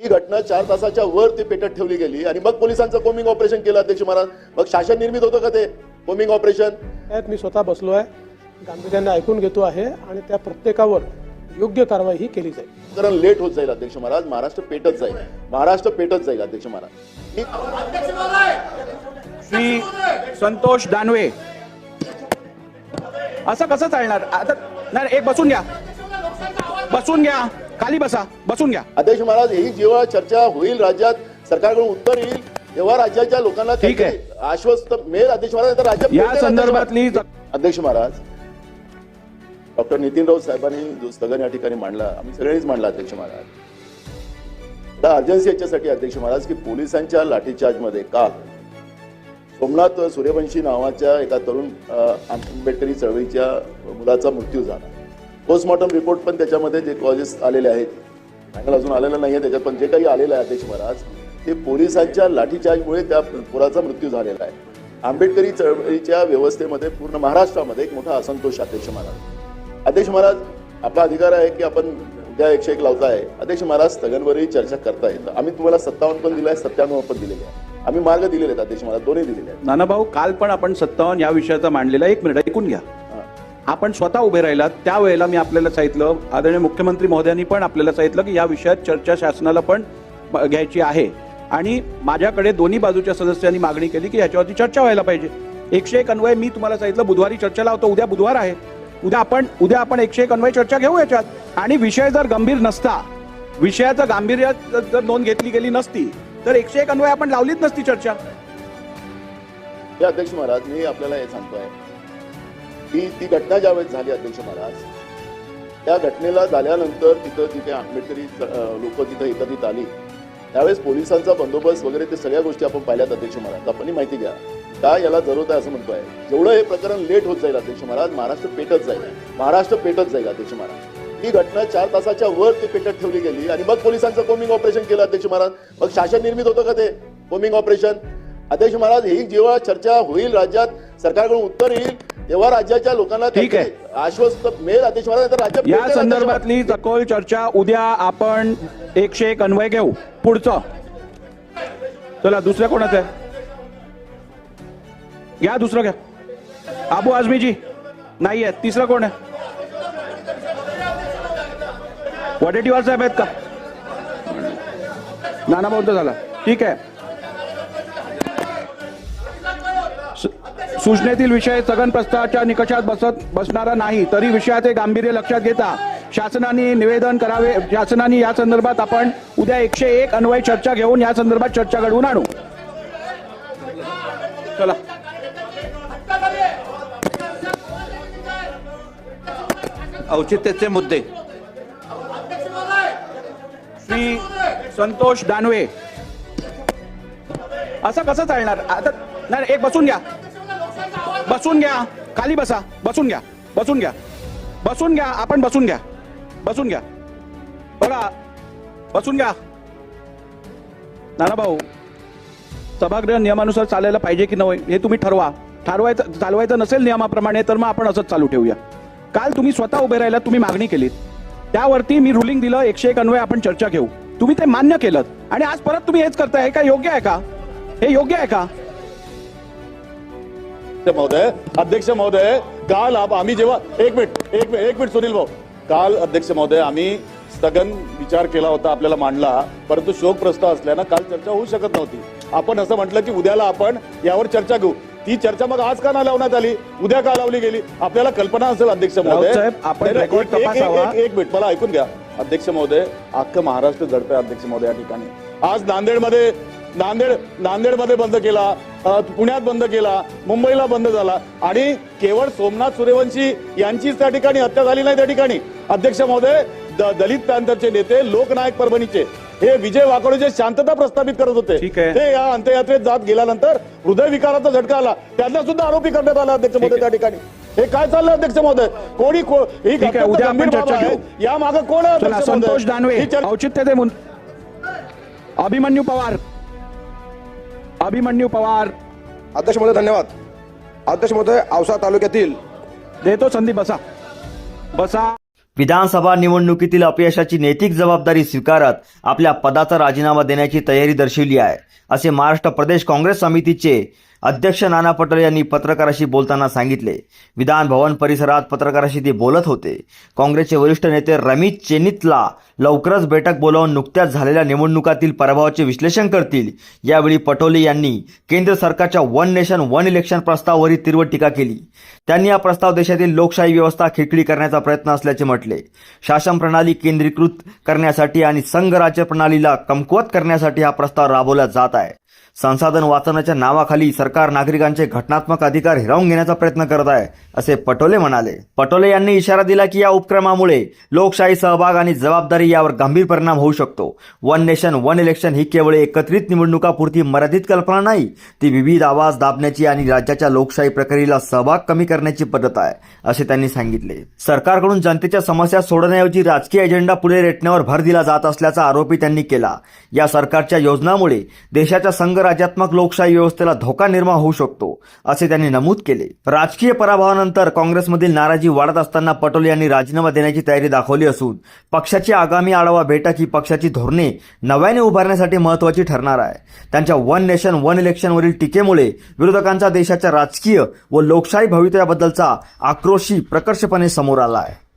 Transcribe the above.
ही घटना चार तासाच्या वर ती पेटत ठेवली गेली. आणि मग पोलिसांचं कोमिंग ऑपरेशन केलं अध्यक्ष महाराज. मग शासन निर्मित होतं का ते कोमिंग ऑपरेशन? त्यात मी स्वतः बसलो आहे. गांभीर्याने ऐकून घेतो आहे आणि त्या प्रत्येकावर योग्य कारवाई ही केली जाईल. कारण लेट होत जाईल अध्यक्ष महाराज. महाराष्ट्र पेटत जाईल. महाराष्ट्र पेटत जाईल अध्यक्ष महाराज. ही श्री संतोष दानवे. असं कसं चालणार? आता नाही एक बसून घ्या. बसून घ्या. खाली बसा बसून घ्या अध्यक्ष महाराज ही जेव्हा चर्चा होईल राज्यात सरकारकडून उत्तर येईल तेव्हा राज्याच्या लोकांना ठीक आहे. काहीतरी आश्वस्त मिळेल अध्यक्ष महाराज तर राज्यात या अध्यक्ष संदर्भातली महाराज. अध्यक्ष महाराज डॉक्टर नितीन राऊत साहेबांनी जो स्थगन या ठिकाणी मांडला आम्ही सगळ्यांनीच मांडला अध्यक्ष महाराज आता अर्जन्सी याच्यासाठी अध्यक्ष महाराज की पोलिसांच्या लाठीचार्जमध्ये काल सोमनाथ सूर्यवंशी नावाच्या एका तरुण अ, आंबेडकरी चळवळीच्या मुलाचा मृत्यू झाला पोस्टमॉर्टम रिपोर्ट पण त्याच्यामध्ये जे कॉजेस आलेले आहेत अँगल अजून आलेलं नाही आहे त्याच्यात पण जे काही आलेलं आहे अध्यक्ष महाराज ते पोलिसांच्या लाठीचार्जमुळे त्या पुराचा मृत्यू झालेला आहे. आंबेडकरी चळवळीच्या व्यवस्थेमध्ये पूर्ण महाराष्ट्रामध्ये एक मोठा असंतोष अध्यक्ष महाराज. अध्यक्ष महाराज आपला अधिकार आहे की आपण त्या एकशे एक लावताय. अध्यक्ष महाराज स्थगनवरही चर्चा करता येतं. आम्ही तुम्हाला सत्तावन्न पण दिलं आहे सत्त्याण्णव पण दिलेले आहे आम्ही मार्ग दिलेले आहेत अध्यक्ष महाराज दोन्ही दिलेले आहेत. नाना भाऊ काल पण आपण सत्तावन्न या विषयाचा मांडलेला एक मिनिट ऐकून घ्या. आपण स्वतः उभे राहिलात त्यावेळेला मी आपल्याला सांगितलं आदरणीय मुख्यमंत्री महोदयांनी पण आपल्याला सांगितलं की या विषयात चर्चा शासनाला पण घ्यायची आहे. आणि माझ्याकडे दोन्ही बाजूच्या सदस्यांनी मागणी केली की याच्यावरती चर्चा व्हायला पाहिजे. एकशे एक अन्वय मी तुम्हाला सांगितलं बुधवारी चर्चा लावतो उद्या बुधवार आहे. उद्या आपण उद्या आपण एकशे एक अन्वय चर्चा घेऊ याच्यात. आणि विषय जर गंभीर नसता विषयाचं गांभीर्य जर- नोंद घेतली गेली नसती तर एकशे एक अन्वय आपण लावलीच नसती चर्चा. अध्यक्ष महाराज मी आपल्याला हे सांगतोय. ती ती घटना ज्यावेळेस झाली अध्यक्ष महाराज त्या घटनेला झाल्यानंतर तिथं तिथे आंबेडकरी लोक तिथं एकत्रित आली. त्यावेळेस पोलिसांचा बंदोबस्त वगैरे ते सगळ्या गोष्टी आपण पाहिल्यात अध्यक्ष महाराज. आपण माहिती घ्या. का याला जरूरत आहे असं म्हणतोय जेवढं हे प्रकरण लेट होत जाईल अध्यक्ष महाराज महाराष्ट्र पेटत जाईल. महाराष्ट्र पेटत जाईल अध्यक्ष महाराज. ही घटना चार तासाच्या वर ते पेटत ठेवली गेली आणि मग पोलिसांचं कोमिंग ऑपरेशन केलं अध्यक्ष महाराज. मग शासन निर्मित होतं का ते? Combing operation? अध्यक्ष महाराज ही जेव्हा चर्चा होईल राज्यात सरकारकडून उत्तर येईल तेव्हा राज्याच्या लोकांना ठीक आहे. आश्वस्त मिळेल अध्यक्ष महाराज तर राज्यात या. संदर्भातली सखोल चर्चा उद्या आपण एकशे एक अन्वय घेऊ. पुढचं. चला दुसऱ्या कोणाचं आहे? घ्या दुसरं घ्या. आबू आझमीजी नाही आहे तिसरं कोण आहे? वडेट्टीवार साहेब आहेत का? नाना बौद्ध झाला. ठीक आहे. सूचनेतील विषय स्थगन प्रस्तावाच्या निकषात बसत बसणारा नाही तरी विषयाचे गांभीर्य लक्षात घेता शासनाने निवेदन करावे. शासनाने या संदर्भात आपण उद्या एकशे एक अन्वय चर्चा घेऊन या संदर्भात चर्चा घडवून आणू. चला. औचित्याचे मुद्दे. श्री संतोष दानवे. असं कसं चालणार? आता नाही एक बसून घ्या. बसून घ्या. खाली बसा. बसून घ्या. बसून घ्या. बसून घ्या. आपण बसून घ्या. बसून घ्या. बघा. बसून घ्या. नाना भाऊ सभागृह नियमानुसार चालायला पाहिजे की नाही हे तुम्ही ठरवा. ठरवायचं चालवायचं नसेल नियमाप्रमाणे तर मग आपण असंच चालू ठेवूया. काल तुम्ही स्वतः उभे राहिला तुम्ही मागणी केलीत. त्यावरती मी रुलिंग दिलं एकशे एक अन्वय आपण चर्चा घेऊ. तुम्ही ते मान्य केलं आणि आज परत तुम्ही हेच करताय का योग्य आहे का? हे योग्य आहे का? महोदय अध्यक्ष महोदय काल आप- आम्ही जेव्हा एक मिनिट एक मिनिट एक मिनिट सुनील भाऊ. काल अध्यक्ष महोदय आम्ही स्थगन विचार केला होता आपल्याला मांडला परंतु शोक प्रस्ताव असल्यानं काल चर्चा होऊ शकत नव्हती. आपण असं म्हटलं की उद्याला आपण यावर चर्चा घेऊ. ती चर्चा मग आज का ना लावण्यात आली? उद्या का लावली गेली? आपल्याला कल्पना असेल अध्यक्ष महोदय. आपण एक मिनिट मला ऐकून घ्या. अध्यक्ष महोदय अख्खं महाराष्ट्र जडतंय अध्यक्ष महोदय या ठिकाणी. आज नांदेडमध्ये नांदेड नांदेडमध्ये बंद केला पुण्यात बंद केला मुंबईला बंद झाला. आणि केवळ सोमनाथ सूर्यवंशी यांचीच त्या ठिकाणी हत्या झाली नाही त्या ठिकाणी. अध्यक्ष महोदय दलित पॅंथरचे नेते लोकनायक परभणीचे. हे विजय वाकडे शांतता प्रस्थापित करत होते. ते या अंत्ययात्रेत जात गेल्यानंतर हृदयविकाराचा झटका आला. त्यांना सुद्धा आरोपी करण्यात आला अध्यक्ष महोदय त्या ठिकाणी. हे काय चाललं अध्यक्ष महोदय? कोणी ही. या मागे कोण? संतोष दानवे औचित्य अभिमन्यू पवार. अभिमन्यू पवार. अध्यक्ष महोदय धन्यवाद. अध्यक्ष महोदय औसा तालुक्यातील. देतो संधी बसा. बसा. विधानसभा निवडणुकीतील अपयशाची नैतिक जबाबदारी स्वीकारत आपल्या पदाचा राजीनामा देण्याची तयारी दर्शवली आहे. असे महाराष्ट्र प्रदेश काँग्रेस समितीचे अध्यक्ष नाना पटोले यांनी पत्रकाराशी बोलताना सांगितले विधान भवन परिसरात पत्रकाराशी ते बोलत होते. काँग्रेसचे वरिष्ठ नेते रमित चेनितला लवकरच बैठक बोलावून नुकत्याच झालेल्या निवडणुकातील पराभवाचे विश्लेषण करतील. यावेळी पटोले यांनी केंद्र सरकारच्या वन नेशन वन इलेक्शन प्रस्तावावरही तीव्र टीका केली. त्यांनी हा प्रस्ताव देशातील लोकशाही व्यवस्था खिळखिळी करण्याचा प्रयत्न असल्याचे म्हटले. शासन प्रणाली केंद्रीकृत करण्यासाठी आणि संघ राज्य प्रणालीला कमकुवत करण्यासाठी हा प्रस्ताव राबवला जात आहे. संसाधन वाचवण्याच्या नावाखाली सरकार नागरिकांचे घटनात्मक अधिकार हिरावून घेण्याचा प्रयत्न करत आहे असे पटोले म्हणाले. पटोले यांनी इशारा दिला की या उपक्रमामुळे लोकशाही सहभाग आणि जबाबदारी यावर गंभीर परिणाम होऊ शकतो. वन नेशन वन इलेक्शन ही केवळ एकत्रित निवडणुकापुरती मर्यादित कल्पना नाही ती विविध आवाज दाबण्याची आणि राज्याच्या लोकशाही प्रक्रियेला सहभाग कमी करण्याची पद्धत आहे असे त्यांनी सांगितले. सरकारकडून जनतेच्या समस्या सोडवण्याऐवजी राजकीय एजेंडा पुढे रेटण्यावर भर दिला जात असल्याचा आरोपही त्यांनी केला. या सरकारच्या योजनामुळे देशाच्या संघ राज्यात्मक लोकशाही व्यवस्थेला धोका निर्माण होऊ शकतो असे त्यांनी नमूद केले. राजकीय पराभवानंतर काँग्रेसमधील नाराजी वाढत असताना पटोले यांनी राजीनामा देण्याची तयारी दाखवली असून पक्षाची आगामी आढावा बैठक ही पक्षाची धोरणे नव्याने उभारण्यासाठी महत्वाची ठरणार आहे. त्यांच्या वन नेशन वन इलेक्शनवरील टीकेमुळे विरोधकांचा देशाच्या राजकीय व लोकशाही भवितव्याबद्दलचा आक्रोशही प्रकर्षपणे समोर आला आहे.